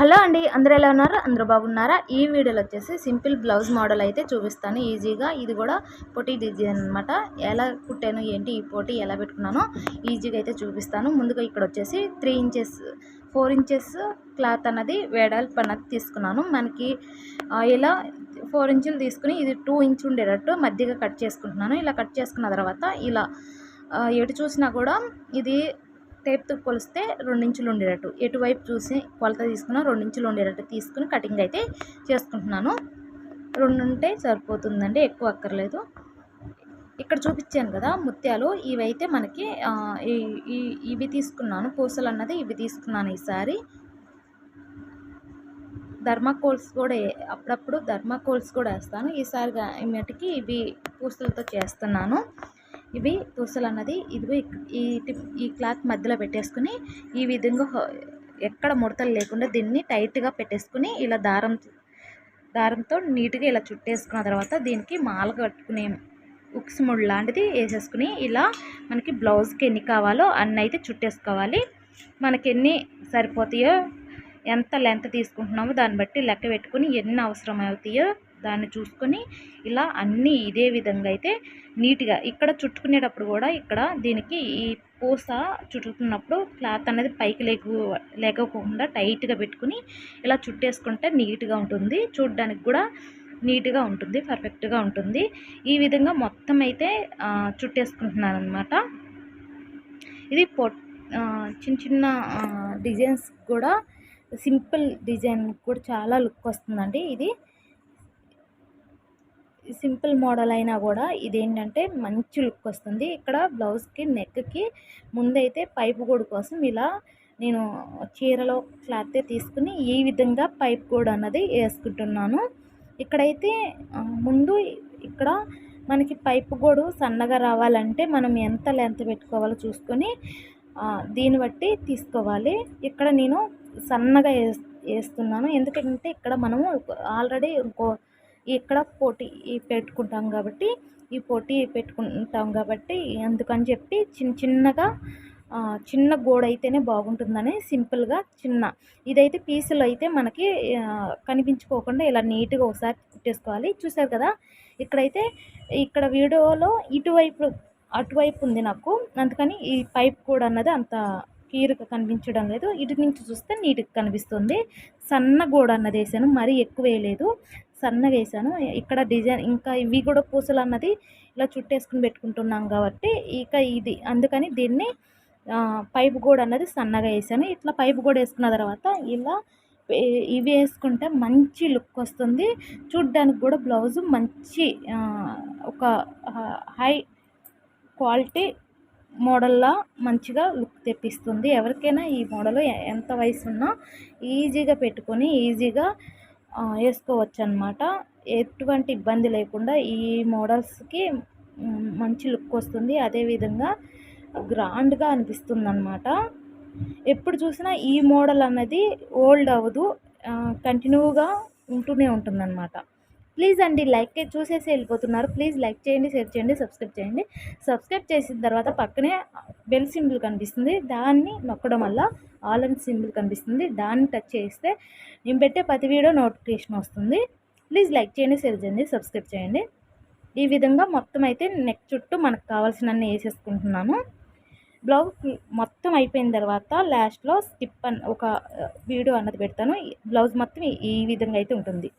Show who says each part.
Speaker 1: Hello అండి అందరూ ఎలా ఉన్నారు? అందరూ బాగున్నారా? ఈ వీడియోలో వచ్చేసి సింపుల్ బ్లౌజ్ మోడల్ అయితే చూపిస్తాను. ఈజీగా ఇది కూడా పొట్టి డిజైన్ అనమాట ఎలా కుట్టాను ఏంటి ఈ పోటీ ఎలా పెట్టుకున్నానో ఈజీగా అయితే చూపిస్తాను. ముందుగా ఇక్కడ వచ్చేసి three inches four inches cloth అన్నది వేడల్పు అన్నది తీసుకున్నాను. మనకి ఇలా ఫోర్ ఇంచులు తీసుకుని ఇది టూ ఇంచ్ ఉండేటట్టు మధ్యగా కట్ చేసుకుంటున్నాను. ఇలా కట్ చేసుకున్న తర్వాత ఇలా ఎటు చూసినా కూడా ఇది టేప్తో కొలిస్తే రెండించులు ఉండేటట్టు. ఎటువైపు చూసి కొలత తీసుకున్నా రెండించులు ఉండేటట్టు తీసుకుని కటింగ్ అయితే చేసుకుంటున్నాను. రెండు ఉంటే సరిపోతుందండి ఎక్కువ అక్కర్లేదు. ఇక్కడ చూపించాను కదా ముత్యాలు ఇవైతే మనకి ఇవి తీసుకున్నాను. పూసలు అన్నది ఇవి తీసుకున్నాను ఈసారి. ధర్మాకోల్స్ కూడా అప్పుడప్పుడు ధర్మాకోల్స్ కూడా వేస్తాను. ఈసారి మటుకి ఇవి పూసలతో చేస్తున్నాను. ఇవి పూసలు అన్నది ఇదిగో ఈ ఈ క్లాత్ మధ్యలో పెట్టేసుకుని ఈ విధంగా ఎక్కడ ముడతలు లేకుండా దీన్ని టైట్గా పెట్టేసుకుని ఇలా దారం దారంతో నీట్గా ఇలా చుట్టేసుకున్న తర్వాత దీనికి మాల కట్టుకునే ఉక్స్ ముళ్ళు లాంటిది వేసేసుకుని ఇలా మనకి బ్లౌజ్కి ఎన్ని కావాలో అన్ని అయితే చుట్టేసుకోవాలి. మనకి ఎన్ని సరిపోతాయో ఎంత లెంత్ తీసుకుంటున్నామో దాన్ని బట్టి లెక్క పెట్టుకుని ఎన్ని అవసరం అవుతాయో దాన్ని చూసుకొని ఇలా అన్నీ ఇదే విధంగా అయితే నీట్గా ఇక్కడ చుట్టుకునేటప్పుడు కూడా ఇక్కడ దీనికి ఈ పూస చుట్టుకున్నప్పుడు క్లాత్ అనేది పైకి లేక లేకపోకుండా టైట్గా పెట్టుకుని ఇలా చుట్టేసుకుంటే నీట్గా ఉంటుంది. చూడడానికి కూడా నీట్గా ఉంటుంది పర్ఫెక్ట్గా ఉంటుంది. ఈ విధంగా మొత్తం అయితే చుట్టేసుకుంటున్నాను అనమాట ఇది పొ చిన్న చిన్న డిజైన్స్ కూడా సింపుల్ డిజైన్ కూడా చాలా లుక్ వస్తుందండి ఇది. సింపుల్ మోడల్ అయినా కూడా ఇదేంటంటే మంచి లుక్ వస్తుంది. ఇక్కడ బ్లౌజ్కి నెక్కి ముందైతే పైపు గోడు కోసం ఇలా నేను చీరలో క్లాత్ తీసుకుని ఈ విధంగా పైప్ గోడు అన్నది వేసుకుంటున్నాను. ఇక్కడైతే ముందు ఇక్కడ మనకి పైపు గోడు సన్నగా రావాలంటే మనం ఎంత లెంత్ పెట్టుకోవాలో చూసుకొని దీన్ని బట్టి తీసుకోవాలి. ఇక్కడ నేను సన్నగా వేస్తున్నాను. ఎందుకంటే ఇక్కడ మనము ఆల్రెడీ ఇంకో ఇక్కడ పోటీ పెట్టుకుంటాం కాబట్టి ఈ పోటీ పెట్టుకుంటాం కాబట్టి అందుకని చెప్పి చిన్న చిన్నగా చిన్న గోడ అయితేనే బాగుంటుందని సింపుల్గా చిన్న. ఇదైతే పీసులు అయితే మనకి కనిపించుకోకుండా ఇలా నీట్గా ఒకసారి కుట్టేసుకోవాలి. చూసారు కదా? ఇక్కడైతే ఇక్కడ వీడియోలో ఇటువైపు అటువైపు ఉంది నాకు. అందుకని ఈ పైప్ కూడా అన్నది అంత క్లియర్గా కనిపించడం లేదు. ఇటు నుంచి చూస్తే నీట్గా కనిపిస్తుంది. సన్న గోడ అన్నది వేసాను మరీ ఎక్కువ వేయలేదు. సన్నగా వేసాను. ఇక్కడ డిజైన్ ఇంకా ఇవి కూడా పూసలు అన్నది ఇలా చుట్టేసుకుని పెట్టుకుంటున్నాం కాబట్టి ఇక ఇది. అందుకని దీన్ని పైపు కూడా అన్నది సన్నగా వేసాను. ఇట్లా పైపు కూడా వేసుకున్న తర్వాత ఇలా ఇవి వేసుకుంటే మంచి లుక్ వస్తుంది. చూడ్డానికి కూడా బ్లౌజ్ మంచి ఒక హై క్వాలిటీ మోడల్లా మంచిగా లుక్ తెప్పిస్తుంది. ఎవరికైనా ఈ మోడల్ ఎంత వయసు ఉన్నా ఈజీగా పెట్టుకొని ఈజీగా వేసుకోవచ్చు అనమాట ఎటువంటి ఇబ్బంది లేకుండా ఈ మోడల్స్కి మంచి లుక్ వస్తుంది. అదేవిధంగా గ్రాండ్గా అనిపిస్తుంది అనమాట ఎప్పుడు చూసినా ఈ మోడల్ అన్నది ఓల్డ్ అవ్వదు. కంటిన్యూగా ఉంటూనే ఉంటుందన్నమాట. ప్లీజ్ అండి లైక్ చూసేసి వెళ్ళిపోతున్నారు. ప్లీజ్ లైక్ చేయండి షేర్ చేయండి సబ్స్క్రైబ్ చేయండి. సబ్స్క్రైబ్ చేసిన తర్వాత పక్కనే బెల్ సింబల్ కనిపిస్తుంది. దాన్ని నొక్కడం వల్ల ఆల్ అండ్ సింబుల్ కనిపిస్తుంది. దాన్ని టచ్ చేస్తే నేను పెట్టే ప్రతి వీడియో నోటిఫికేషన్ వస్తుంది. ప్లీజ్ లైక్ చేయండి షేర్ చేయండి సబ్స్క్రైబ్ చేయండి. ఈ విధంగా మొత్తం అయితే నెక్ చుట్టూ మనకు కావాల్సినన్ని వేసేసుకుంటున్నాను. బ్లౌజ్ మొత్తం అయిపోయిన తర్వాత లాస్ట్లో స్టిప్ అన్ ఒక వీడియో అన్నది పెడతాను. బ్లౌజ్ మొత్తం ఈ విధంగా అయితే ఉంటుంది.